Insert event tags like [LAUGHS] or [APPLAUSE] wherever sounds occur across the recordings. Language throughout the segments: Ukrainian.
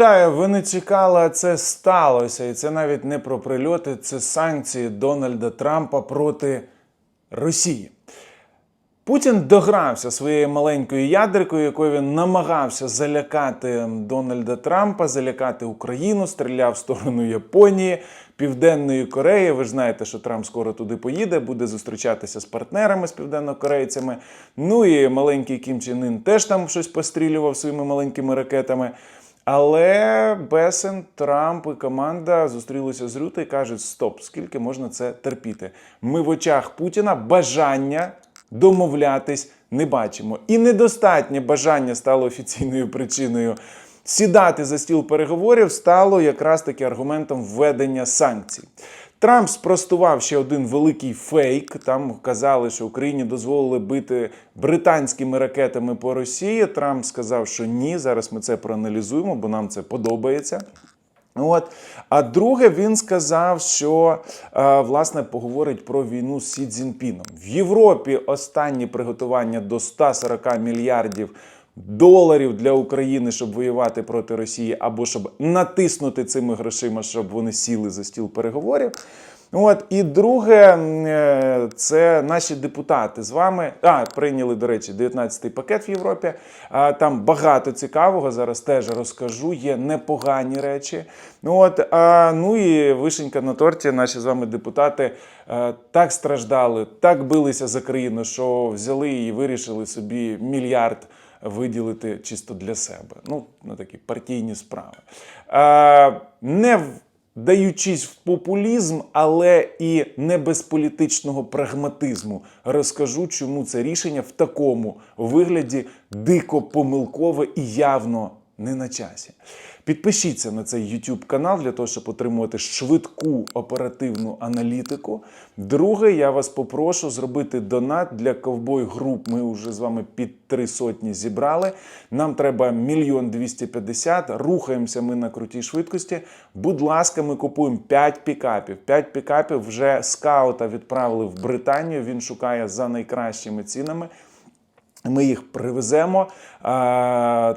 Та ви не чекали, а це сталося. І це навіть не про прильоти, це санкції Дональда Трампа проти Росії. Путін догрався своєю маленькою ядеркою, якою він намагався залякати Дональда Трампа, залякати Україну, стріляв в сторону Японії, Південної Кореї. Ви ж знаєте, що Трамп скоро туди поїде, буде зустрічатися з партнерами, з південнокорейцями. Ну і маленький Кім Чен Ін теж там щось пострілював своїми маленькими ракетами. Але Бесен, Трамп і команда зустрілися з Рюти і кажуть: стоп, скільки можна це терпіти? Ми в очах Путіна бажання домовлятись не бачимо. І недостатнє бажання стало офіційною причиною. Сідати за стіл переговорів стало якраз таки аргументом введення санкцій. Трамп спростував ще один великий фейк. Там казали, що Україні дозволили бити британськими ракетами по Росії. Трамп сказав, що ні. Зараз ми це проаналізуємо, бо нам це подобається. От. А друге, він сказав, що е, власне поговорить про війну з Сі Цзіньпіном. В Європі останні приготування до 140 мільярдів доларів для України, щоб воювати проти Росії, або щоб натиснути цими грошима, щоб вони сіли за стіл переговорів. От і друге, е, це наші депутати з вами. А прийняли, до речі, 19-й пакет в Європі. А, Там багато цікавого. Зараз теж розкажу. Є непогані речі. От а, ну і вишенька на торті. Наші з вами депутати е, так страждали, так билися за країну, що взяли і вирішили собі мільярд виділити чисто для себе. Ну, на такі партійні справи. Е, не даючись в популізм, але і не без політичного прагматизму. Розкажу, чому це рішення в такому вигляді дико помилкове і явно не на часі. Підпишіться на цей YouTube канал для того, щоб отримувати швидку оперативну аналітику. Друге, я вас попрошу зробити донат для ковбой груп. Ми вже з вами під три сотні зібрали. Нам треба мільйон двісті п'ятдесят. Рухаємося ми на крутій швидкості. Будь ласка, ми купуємо 5 пікапів. 5 пікапів вже скаута відправили в Британію. Він шукає за найкращими цінами. Ми їх привеземо,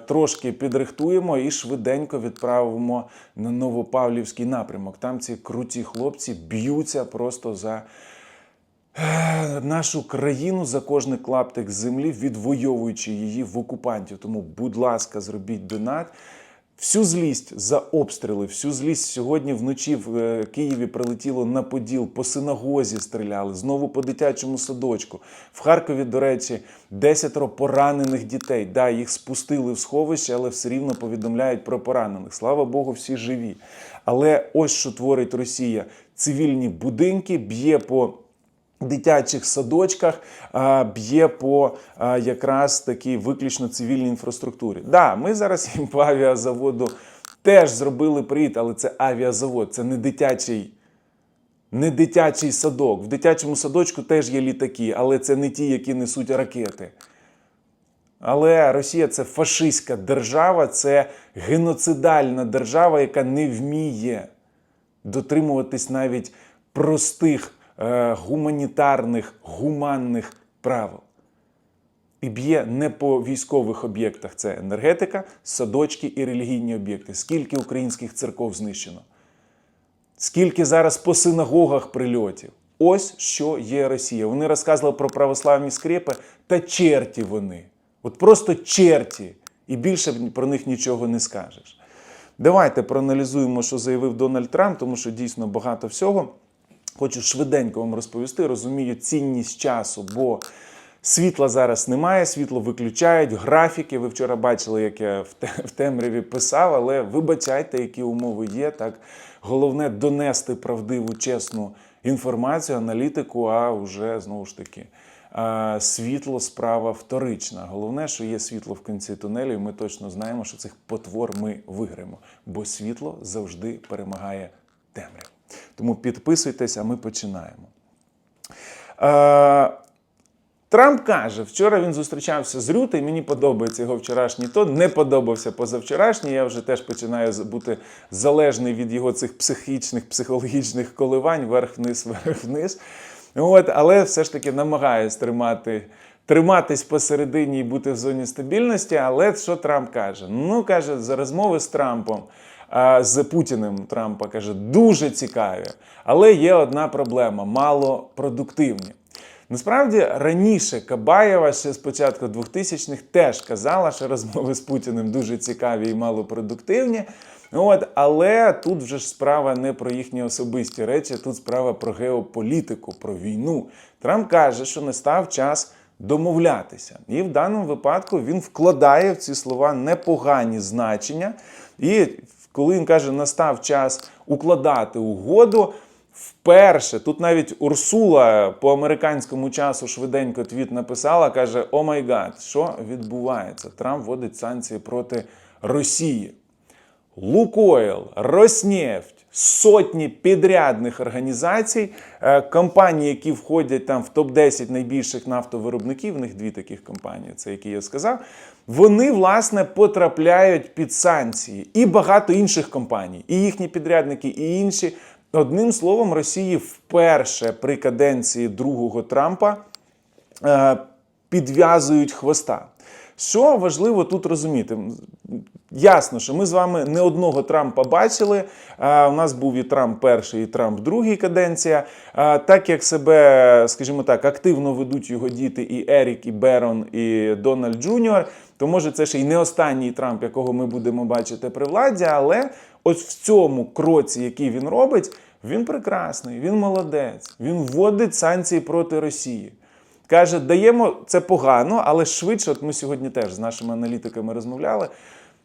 трошки підрихтуємо і швиденько відправимо на Новопавлівський напрямок. Там ці круті хлопці б'ються просто за е, нашу країну, за кожний клаптик землі, відвоюючи її в окупантів. Тому, будь ласка, зробіть донат. Всю злість за обстріли, всю злість сьогодні вночі в е, Києві прилетіло на Поділ, по синагозі стріляли, знову по дитячому садочку. В Харкові, до речі, десятеро поранених дітей. Да, їх спустили в сховище, але все рівно повідомляють про поранених. Слава Богу, всі живі. Але ось що творить Росія: цивільні будинки б'є по дитячих садочках б'є по якраз такій виключно цивільній інфраструктурі. Да, ми зараз їм по авіазаводу теж зробили привіт, але це авіазавод, це не дитячий. Не дитячий садок. В дитячому садочку теж є літаки, але це не ті, які несуть ракети. Але Росія це фашистська держава, це геноцидальна держава, яка не вміє дотримуватись навіть простих е, гуманітарних, гуманних правил. І б'є не по військових об'єктах, це енергетика, садочки і релігійні об'єкти. Скільки українських церков знищено? Скільки зараз по синагогах прильотів? Ось що є Росія. Вони розказували про православні скрепи та черті вони. От просто черті. І більше про них нічого не скажеш. Давайте проаналізуємо, що заявив Дональд Трамп, тому що дійсно багато всього. Хочу швиденько вам розповісти. Розумію цінність часу, бо світла зараз немає, світло виключають, графіки. Ви вчора бачили, як я в темряві писав, але вибачайте, які умови є. Так головне донести правдиву, чесну інформацію, аналітику, а вже знову ж таки. Світло справа вторична. Головне, що є світло в кінці тунелю, і ми точно знаємо, що цих потвор ми виграємо, бо світло завжди перемагає темряву. Тому підписуйтесь, а ми починаємо. Е, Трамп каже, вчора він зустрічався з Рюти, і мені подобається його вчорашній тон, не подобався позавчорашній. Я вже теж починаю бути залежний від його цих психічних, психологічних коливань, вверх-вниз, вверх-вниз. От, але все ж таки намагаюсь тримати триматись посередині і бути в зоні стабільності. Але що Трамп каже? Ну каже, за розмови з Трампом. З Путіним Трампа каже, дуже цікаві, але є одна проблема: мало продуктивні. Насправді раніше Кабаєва ще з початку 2000-х теж казала, що розмови з Путіним дуже цікаві і малопродуктивні. От, але тут вже ж справа не про їхні особисті речі, тут справа про геополітику, про війну. Трамп каже, що настав час домовлятися. І в даному випадку він вкладає в ці слова непогані значення. І коли він каже, настав час укладати угоду. Вперше тут навіть Урсула по американському часу швиденько твіт написала, каже: О май гад, що відбувається? Трамп вводить санкції проти Росії. Лукойл, Роснефть, сотні підрядних організацій, е, компанії, які входять там в топ-10 найбільших нафтовиробників, в них дві таких компанії, це які я сказав. Вони власне потрапляють під санкції і багато інших компаній, і їхні підрядники, і інші. Одним словом, Росії вперше при каденції другого Трампа е, підв'язують хвоста. Що важливо тут розуміти? Ясно, що ми з вами не одного Трампа бачили. У нас був і Трамп перший, і Трамп другий каденція. Так як себе, скажімо так, активно ведуть його діти, і Ерік, і Берон, і Дональд Джуніор, то може це ще й не останній Трамп, якого ми будемо бачити при владі, але ось в цьому кроці, який він робить, він прекрасний, він молодець, він вводить санкції проти Росії. Каже, даємо це погано, але швидше, от ми сьогодні теж з нашими аналітиками розмовляли.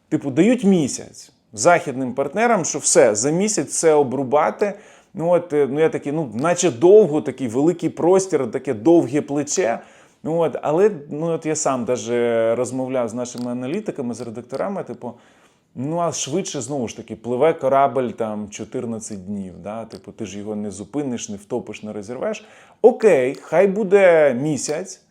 Типу, дають місяць західним партнерам, що все, за місяць все обрубати. Ну, от, е, ну я такий, ну, наче довго, такий великий простір, таке довге плече. Ну, от, але ну, от я сам даже розмовляв з нашими аналітиками, з редакторами, типу, ну а швидше знову ж таки пливе корабль там 14 днів. Да? Типу, ти ж його не зупиниш, не втопиш, не розірвеш. Окей, хай буде місяць.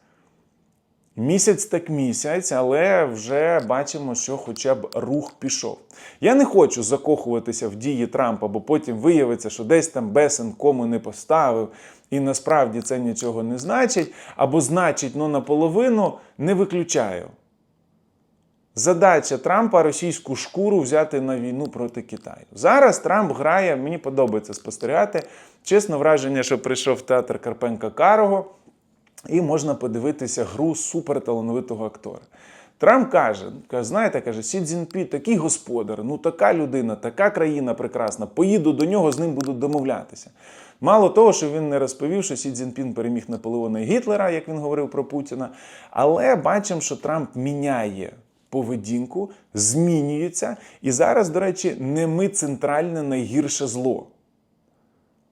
Місяць так місяць, але вже бачимо, що хоча б рух пішов. Я не хочу закохуватися в дії Трампа, бо потім виявиться, що десь там Бесен кому не поставив, і насправді це нічого не значить, або значить, ну наполовину не виключаю. Задача Трампа російську шкуру взяти на війну проти Китаю. Зараз Трамп грає, мені подобається спостерігати. Чесно, враження, що прийшов в театр Карпенка Карого, і можна подивитися гру суперталановитого актора. Трамп каже: знаєте, каже, Сі Цзіньпі такий господар, ну така людина, така країна прекрасна. Поїду до нього, з ним буду домовлятися. Мало того, що він не розповів, що Сі Цзіньпін переміг Наполеона і Гітлера, як він говорив про Путіна. Але бачимо, що Трамп міняє поведінку, змінюється. І зараз, до речі, не ми центральне найгірше зло.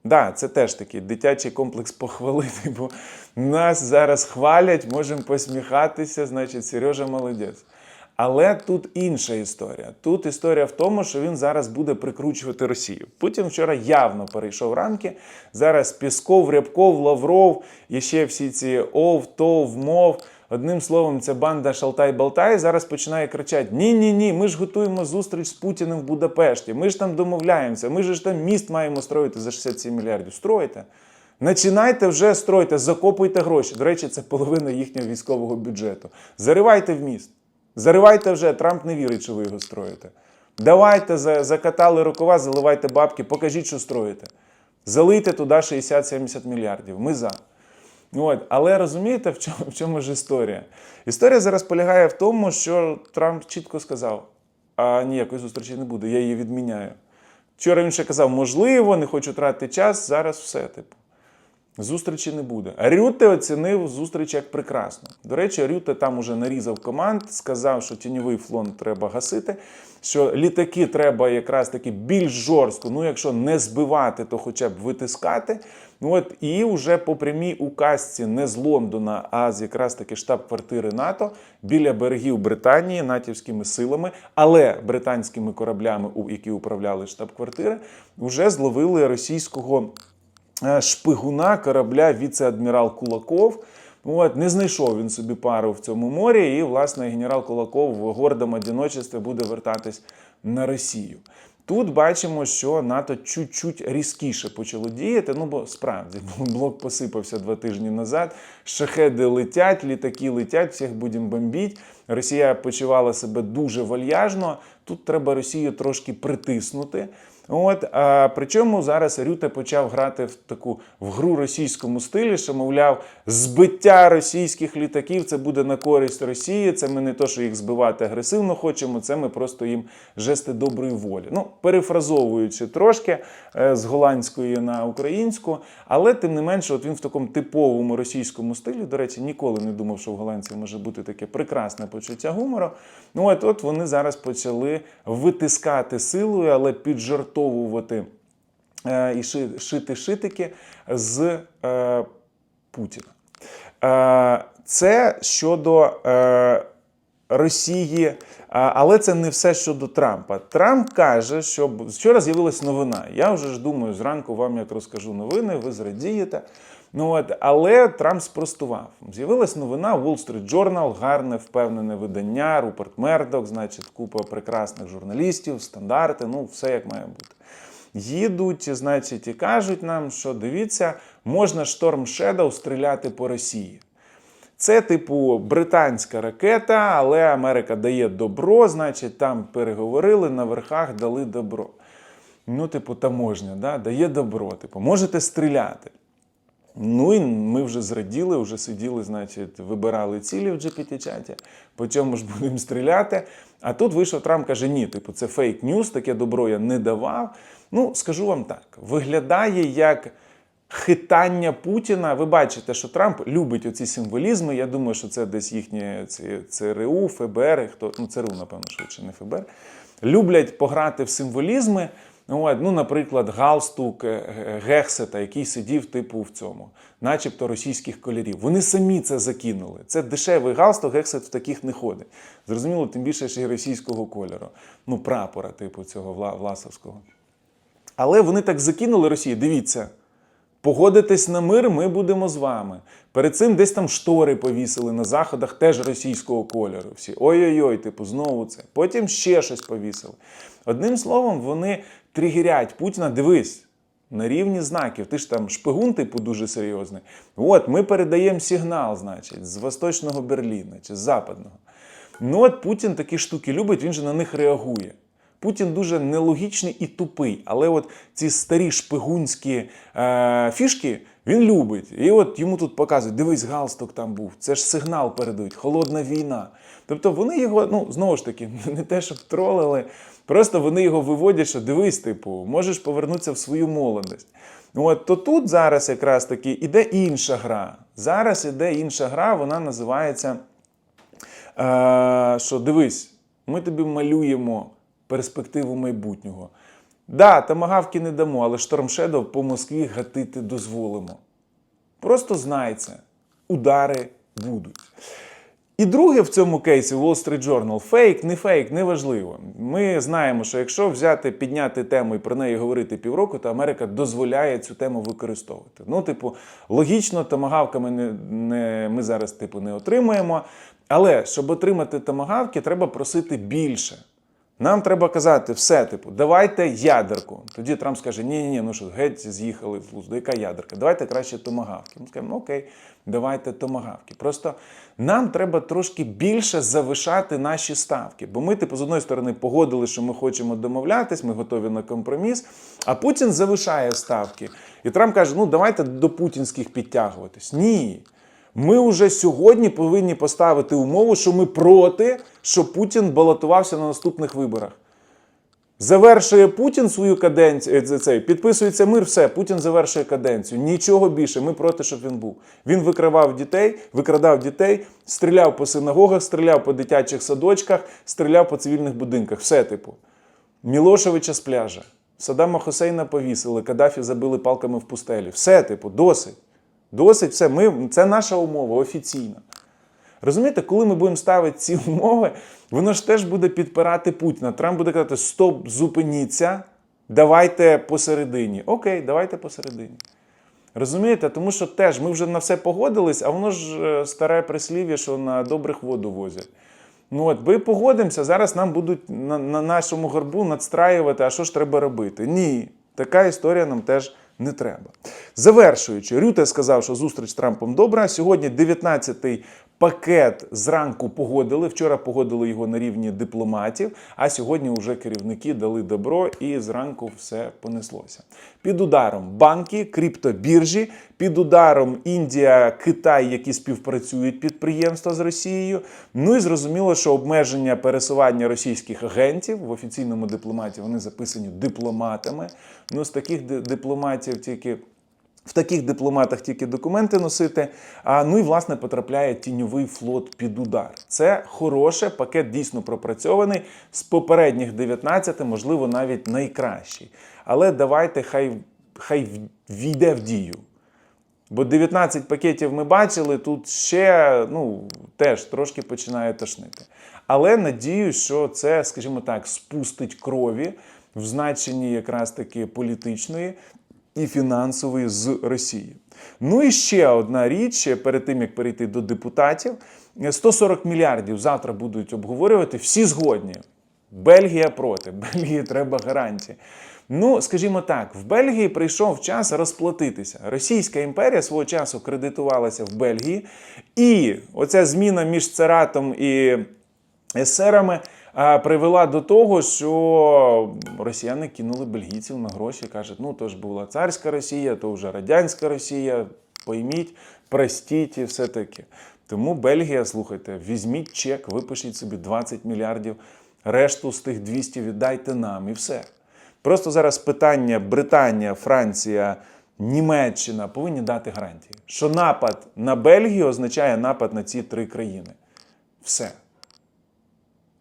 Да, це теж такий дитячий комплекс похвалити, бо нас зараз хвалять, можемо посміхатися, значить, Сережа молодець. Але тут інша історія. Тут історія в тому, що він зараз буде прикручувати Росію. Путін вчора явно перейшов рамки. Зараз Пісков, Рябков, Лавров і ще всі ці ов, тов, мов. Одним словом, ця банда Шалтай-Балтай зараз починає кричати: Ні, ні, ні, ми ж готуємо зустріч з Путіним в Будапешті. Ми ж там домовляємося. Ми ж там міст маємо строїти за 67 мільярдів. Стройте. Починайте вже стройте, закопуйте гроші. До речі, це половина їхнього військового бюджету. Заривайте в міст. Заривайте вже, Трамп не вірить, що ви його строїте. Давайте закатали рукава, заливайте бабки, покажіть, що строїте. Залийте туди 60-70 мільярдів. Ми за. От. Але розумієте, в чому, в чому ж історія? Історія зараз полягає в тому, що Трамп чітко сказав: а ніякої зустрічі не буде, я її відміняю. Вчора він ще казав, можливо, не хочу тратити час, зараз все, типу. Зустрічі не буде. Рюте оцінив зустріч як прекрасно. До речі, Рюте там уже нарізав команд, сказав, що тіньовий флон треба гасити, що літаки треба якраз таки більш жорстко, ну якщо не збивати, то хоча б витискати. Ну от І вже по прямій указці не з Лондона, а з якраз таки штаб-квартири НАТО біля берегів Британії натівськими силами, але британськими кораблями, які управляли штаб-квартири, вже зловили російського. Е, шпигуна корабля віце-адмірал Кулаков. От, Не знайшов він собі пару в цьому морі, і, власне, генерал Кулаков в гордому одиночестві буде вертатись на Росію. Тут бачимо, що НАТО чуть-чуть різкіше почало діяти. Ну бо справді [LAUGHS] блок посипався два тижні назад. Шахеди летять, літаки летять, всіх будемо бомбіть. Росія почувала себе дуже вальяжно. Тут треба Росію трошки притиснути. От а, причому зараз Рюте почав грати в таку в гру російському стилі, що мовляв, збиття російських літаків це буде на користь Росії. Це ми не то, що їх збивати агресивно хочемо, це ми просто їм жести доброї волі. Ну, перефразовуючи трошки е, з голландської на українську, але тим не менше, от він в такому типовому російському стилі. До речі, ніколи не думав, що в голландців може бути таке прекрасне почуття гумору. Ну от, от вони зараз почали витискати силою, але під піджартовувати е, і шити шитики з е, Путіна. Е, це щодо Росії, але це не все щодо Трампа. Трамп каже, що вчора з'явилась новина. Я вже ж думаю, зранку вам як розкажу новини, ви зрадієте. Ну от, але Трамп спростував. З'явилась новина Wall Street Journal, гарне впевнене видання, Руперт Мердок, значить, купа прекрасних журналістів, стандарти, ну все як має бути. Їдуть, значить, і кажуть нам, що дивіться, можна Storm Shadow стріляти по Росії. Це, типу, британська ракета, але Америка дає добро, значить, там переговорили, на верхах дали добро. Ну, типу, таможня, да, дає добро. Типу, можете стріляти. Ну і ми вже зраділи, вже сиділи, значить, вибирали цілі в GPT-чаті, по чому ж будемо стріляти. А тут вийшов Трамп каже: ні, типу, це фейк ньюс, таке добро я не давав. Ну, скажу вам так: виглядає як хитання Путіна. Ви бачите, що Трамп любить оці символізми. Я думаю, що це десь їхнє ці, ЦРУ, ФБР, хто ну ЦРУ, напевно, швидше, не ФБР. Люблять пограти в символізми. Ну, наприклад, галстук е, е, Гексета, який сидів, типу, в цьому, начебто російських кольорів. Вони самі це закинули. Це дешевий галстук, Гексет в таких не ходить. Зрозуміло, тим більше ще й російського кольору. Ну, прапора, типу, цього Власовського. Але вони так закинули Росії. Дивіться, погодитесь на мир, ми будемо з вами. Перед цим десь там штори повісили на заходах теж російського кольору. Всі ой-ой-ой, типу, знову це. Потім ще щось повісили. Одним словом, вони тригерять Путіна. Дивись. На рівні знаків, ти ж там шпигун, типу, дуже серйозний. От ми передаємо сигнал, значить, з Восточного Берліна чи з Западного. Ну от Путін такі штуки любить, він же на них реагує. Путін дуже нелогічний і тупий, але от ці старі шпигунські е, фішки він любить. І от йому тут показують: дивись, галстук там був. Це ж сигнал передають, холодна війна. Тобто вони його, ну знову ж таки, [LAUGHS] не те, щоб тролили, просто вони його виводять, що дивись, типу, можеш повернутися в свою молодість. От то тут зараз якраз таки іде інша гра. Зараз іде інша гра, вона називається е, що дивись, ми тобі малюємо перспективу майбутнього. Да, тамагавки не дамо, але Shadow по Москві гатити дозволимо. Просто знай удари будуть. І друге в цьому кейсі Wall Street Journal фейк, не фейк, неважливо. Ми знаємо, що якщо взяти, підняти тему і про неї говорити півроку, то Америка дозволяє цю тему використовувати. Ну, типу, логічно, тамагавками не, не, ми зараз типу, не отримуємо. Але щоб отримати тамагавки, треба просити більше. Нам треба казати, все, типу, давайте ядерку. Тоді Трамп скаже: ні, ні, ні, ну що, геть з'їхали з лузду, яка ядерка? Давайте краще томагавки. Ми скажемо, ну окей, давайте томагавки. Просто нам треба трошки більше завишати наші ставки. Бо ми, типу, з одної сторони погодили, що ми хочемо домовлятись, ми готові на компроміс. А Путін завишає ставки. І Трамп каже: ну давайте до путінських підтягуватись. Ні. Ми вже сьогодні повинні поставити умову, що ми проти, щоб Путін балотувався на наступних виборах. Завершує Путін свою каденцію, е, цей, підписується мир, все, Путін завершує каденцію. Нічого більше. Ми проти, щоб він був. Він викривав дітей, викрадав дітей, стріляв по синагогах, стріляв по дитячих садочках, стріляв по цивільних будинках. Все, типу. Мілошевича з пляжа. Саддама Хусейна повісили, Каддафі забили палками в пустелі. Все, типу, досить. Досить, все. Ми, це наша умова офіційна. Розумієте, коли ми будемо ставити ці умови, воно ж теж буде підпирати Путіна. Трамп буде казати: стоп, зупиніться, давайте посередині. Окей, давайте посередині. Розумієте? Тому що теж ми вже на все погодились, а воно ж е, старе прислів'я, що на добрих воду возять. Ну от ми погодимося, зараз нам будуть на, на нашому горбу надстраювати, а що ж треба робити? Ні, така історія нам теж не треба. Завершуючи, Рюте сказав, що зустріч з Трампом добра. Сьогодні 19-й пакет зранку погодили. Вчора погодили його на рівні дипломатів, а сьогодні вже керівники дали добро і зранку все понеслося. Під ударом банки, криптобіржі, під ударом Індія, Китай, які співпрацюють підприємства з Росією. Ну і зрозуміло, що обмеження пересування російських агентів в офіційному дипломаті вони записані дипломатами. Ну, з таких дипломатів тільки. В таких дипломатах тільки документи носити. А ну і власне потрапляє тіньовий флот під удар. Це хороше, пакет дійсно пропрацьований. З попередніх 19, можливо, навіть найкращий. Але давайте хай, хай війде в дію. Бо 19 пакетів ми бачили, тут ще ну, теж трошки починає тошнити. Але надіюсь, що це, скажімо так, спустить крові в значенні якраз таки політичної і фінансової з Росії. Ну і ще одна річ перед тим як перейти до депутатів: 140 мільярдів завтра будуть обговорювати. Всі згодні. Бельгія проти. [LAUGHS] Бельгії треба гарантії. Ну, скажімо так, в Бельгії прийшов час розплатитися. Російська імперія свого часу кредитувалася в Бельгії, і оця зміна між царатом і есерами привела до того, що росіяни кинули бельгійців на гроші. кажуть, ну то ж була царська Росія, то вже радянська Росія. Пойміть, простіть і все таке. Тому Бельгія, слухайте, візьміть чек, випишіть собі 20 мільярдів, решту з тих 200 віддайте нам і все. Просто зараз питання Британія, Франція, Німеччина повинні дати гарантії, що напад на Бельгію означає напад на ці три країни. Все.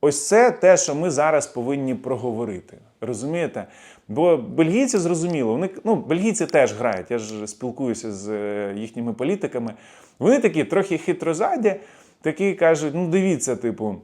Ось це те, що ми зараз повинні проговорити. Розумієте? Бо бельгійці зрозуміло, вони ну, бельгійці теж грають. Я ж спілкуюся з е, їхніми політиками. Вони такі трохи хитрозаді, такі кажуть: ну дивіться, типу,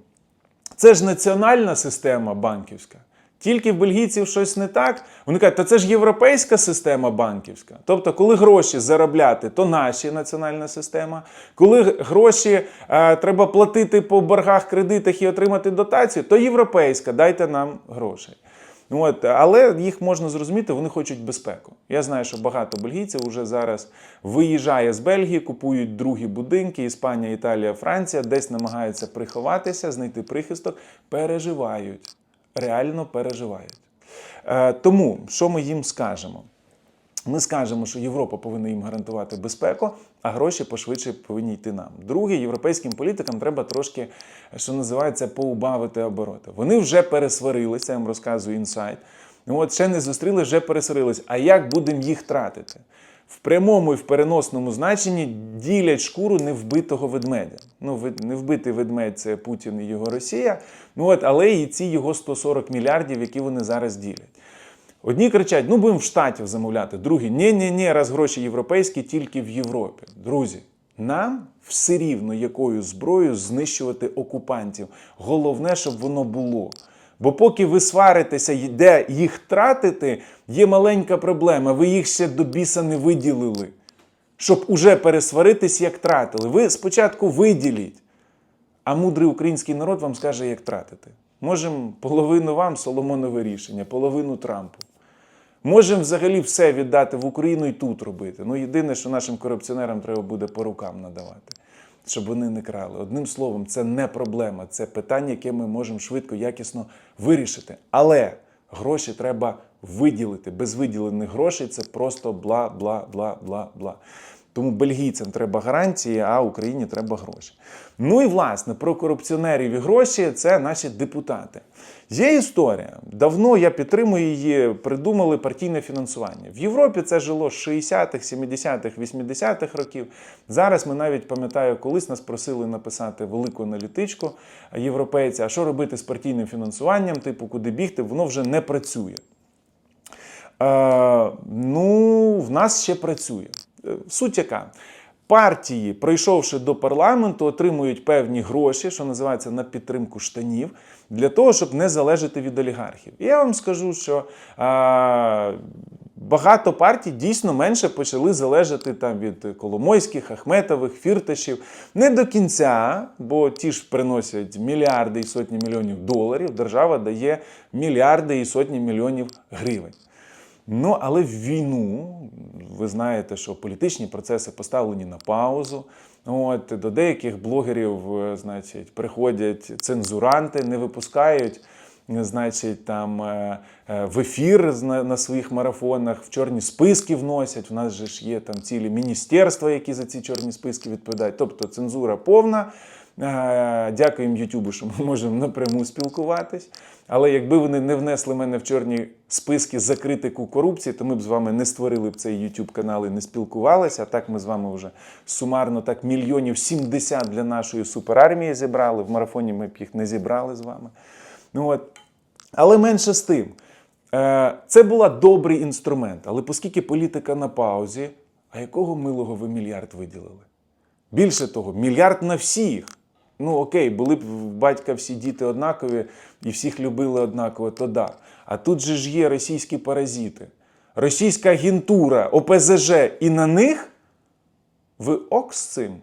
це ж національна система банківська. Тільки в бельгійців щось не так. Вони кажуть, та це ж європейська система банківська. Тобто, коли гроші заробляти, то наші національна система. Коли гроші е, треба платити по боргах, кредитах і отримати дотацію, то європейська, дайте нам грошей. От, але їх можна зрозуміти, вони хочуть безпеку. Я знаю, що багато бельгійців вже зараз виїжджає з Бельгії, купують другі будинки, Іспанія, Італія, Франція, десь намагаються приховатися, знайти прихисток, переживають, реально переживають. Е, тому що ми їм скажемо? Ми скажемо, що Європа повинна їм гарантувати безпеку, а гроші пошвидше повинні йти нам. Друге, європейським політикам треба трошки, що називається, поубавити обороти. Вони вже пересварилися, я вам розказую інсайт. Ну, От ще не зустріли, вже пересварились. А як будемо їх тратити? В прямому і в переносному значенні ділять шкуру невбитого ведмедя. Ну, невбитий ведмедь це Путін і його Росія. Ну от, але і ці його 140 мільярдів, які вони зараз ділять. Одні кричать: ну будемо в Штатів замовляти. Другі ні ні ні раз гроші європейські тільки в Європі. Друзі, нам все рівно якою зброєю знищувати окупантів. Головне, щоб воно було. Бо поки ви сваритеся, де їх тратити, є маленька проблема. Ви їх ще до біса не виділили. Щоб уже пересваритись, як тратили. Ви спочатку виділіть. А мудрий український народ вам скаже, як тратити. Можемо половину вам Соломонове рішення, половину Трампу. Можемо взагалі все віддати в Україну і тут робити. Ну, єдине, що нашим корупціонерам треба буде по рукам надавати, щоб вони не крали. Одним словом, це не проблема, це питання, яке ми можемо швидко, якісно вирішити. Але гроші треба виділити. Без виділених грошей це просто бла, бла, бла, бла, бла. Тому бельгійцям треба гарантії, а Україні треба гроші. Ну і власне про корупціонерів і гроші це наші депутати. Є історія. Давно я підтримую її, придумали партійне фінансування. В Європі це жило з 60-х, 70-х, 80-х років. Зараз ми навіть пам'ятаю, колись нас просили написати велику аналітичку європейця, а що робити з партійним фінансуванням, типу, куди бігти, воно вже не працює. Е, ну, в нас ще працює. Суть яка? Партії, прийшовши до парламенту, отримують певні гроші, що називається на підтримку штанів, для того, щоб не залежати від олігархів. І я вам скажу, що а, багато партій дійсно менше почали залежати там від Коломойських, Ахметових, Фірташів. Не до кінця, бо ті ж приносять мільярди і сотні мільйонів доларів. Держава дає мільярди і сотні мільйонів гривень. Ну, але в війну ви знаєте, що політичні процеси поставлені на паузу. От до деяких блогерів, е, значить, приходять цензуранти, не випускають. Значить, там е, е, в ефір на своїх марафонах в чорні списки вносять. У нас же ж є там цілі міністерства, які за ці чорні списки відповідають. Тобто цензура повна. Е, Дякуємо Ютубу, що ми можемо напряму спілкуватись. Але якби вони не внесли мене в чорні списки за критику корупції, то ми б з вами не створили б цей YouTube канал і не спілкувалися. А так ми з вами вже сумарно так мільйонів 70 для нашої суперармії зібрали. В марафоні ми б їх не зібрали з вами. Ну от. Але менше з тим. Е, Це була добрий інструмент. Але оскільки політика на паузі, а якого милого ви мільярд виділили? Більше того, мільярд на всіх. Ну окей, були б в батька всі діти однакові і всіх любили однаково, то да. А тут же ж є російські паразити, російська агентура, ОПЗЖ, і на них ви ок з цим?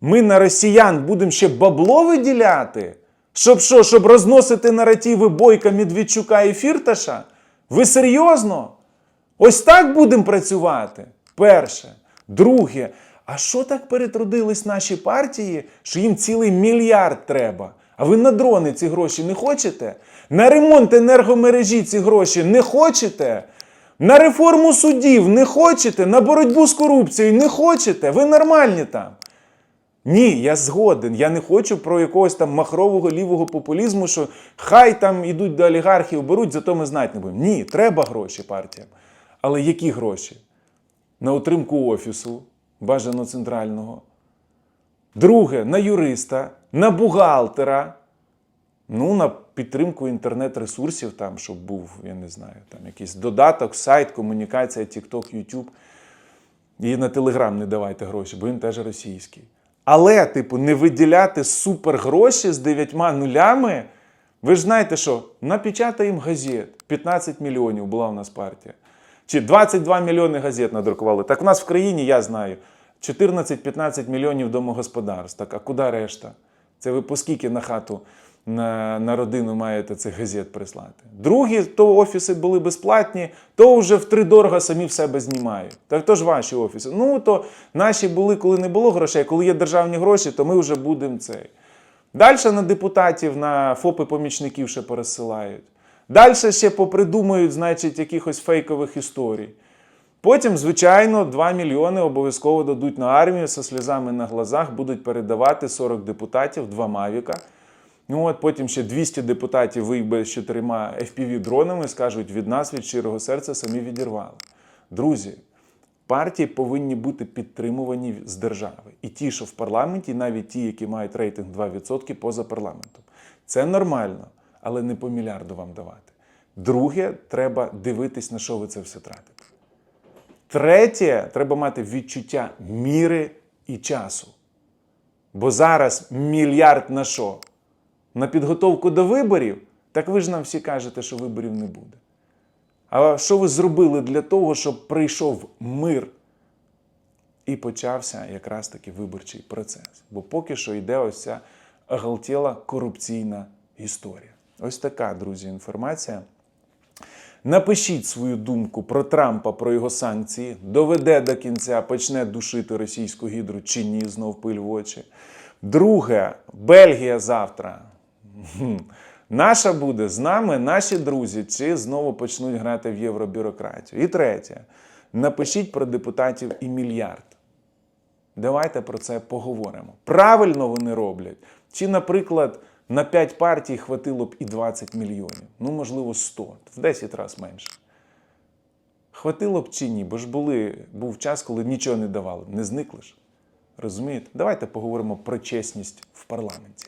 Ми на росіян будемо ще бабло виділяти? Щоб що, щоб розносити наративи Бойка, Медведчука і Фірташа? Ви серйозно? Ось так будемо працювати? Перше. Друге, а що так перетрудились наші партії, що їм цілий мільярд треба? А ви на дрони ці гроші не хочете? На ремонт енергомережі ці гроші не хочете? На реформу судів не хочете? На боротьбу з корупцією не хочете? Ви нормальні там? Ні, я згоден. Я не хочу про якогось там махрового лівого популізму, що хай там ідуть до олігархів, беруть, зато ми знати не будемо. Ні, треба гроші партіям. Але які гроші? На утримку офісу, бажано центрального. Друге, на юриста, на бухгалтера. Ну, на підтримку інтернет-ресурсів, там, щоб був, я не знаю, там якийсь додаток, сайт, комунікація, TikTok, YouTube. І на Телеграм не давайте гроші, бо він теж російський. Але, типу, не виділяти супергроші з дев'ятьма нулями. Ви ж знаєте, що напечатаємо газет. 15 мільйонів була у нас партія. Чи 22 мільйони газет надрукували. Так у нас в країні, я знаю, 14-15 мільйонів домогосподарств. Так, а куди решта? Це ви по скільки на хату на, на родину маєте цих газет прислати? Другі, то офіси були безплатні, то вже втридорога самі в себе знімають. Так то ж ваші офіси. Ну, то наші були, коли не було грошей, коли є державні гроші, то ми вже будемо цей. Далі на депутатів, на ФОПи помічників ще пересилають. Далі ще попридумують, значить, якихось фейкових історій. Потім, звичайно, 2 мільйони обов'язково дадуть на армію зі сльозами на глазах, будуть передавати 40 депутатів, два Мавіка. Ну от потім ще 200 депутатів вийде з чотирма FPV-дронами, скажуть, від нас, від щирого серця, самі відірвали. Друзі, партії повинні бути підтримувані з держави. І ті, що в парламенті, навіть ті, які мають рейтинг 2% поза парламентом. Це нормально, але не по мільярду вам давати. Друге, треба дивитись, на що ви це все тратите. Третє, треба мати відчуття міри і часу. Бо зараз мільярд на що? На підготовку до виборів? Так ви ж нам всі кажете, що виборів не буде. А що ви зробили для того, щоб прийшов мир і почався якраз таки виборчий процес? Бо поки що йде ось ця оголтіла корупційна історія. Ось така, друзі, інформація. Напишіть свою думку про Трампа, про його санкції, доведе до кінця, почне душити російську гідру чи ні, знов пиль в очі. Друге, Бельгія завтра. Наша буде з нами, наші друзі, чи знову почнуть грати в євробюрократію. І третє, напишіть про депутатів і мільярд. Давайте про це поговоримо. Правильно вони роблять. Чи, наприклад, на 5 партій хватило б і 20 мільйонів, ну, можливо, 100, в 10 разів менше. Хватило б чи ні? Бо ж були, був час, коли нічого не давали. Не зникли ж. Розумієте? Давайте поговоримо про чесність в парламенті.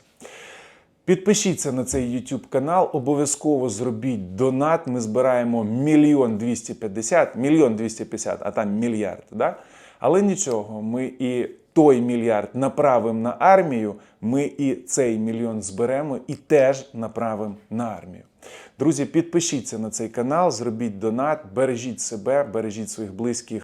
Підпишіться на цей YouTube канал, обов'язково зробіть донат. Ми збираємо мільйон 250, мільйон 250, а там мільярд. Да? Але нічого, ми і той мільярд направимо на армію, ми і цей мільйон зберемо і теж направимо на армію. Друзі, підпишіться на цей канал, зробіть донат, бережіть себе, бережіть своїх близьких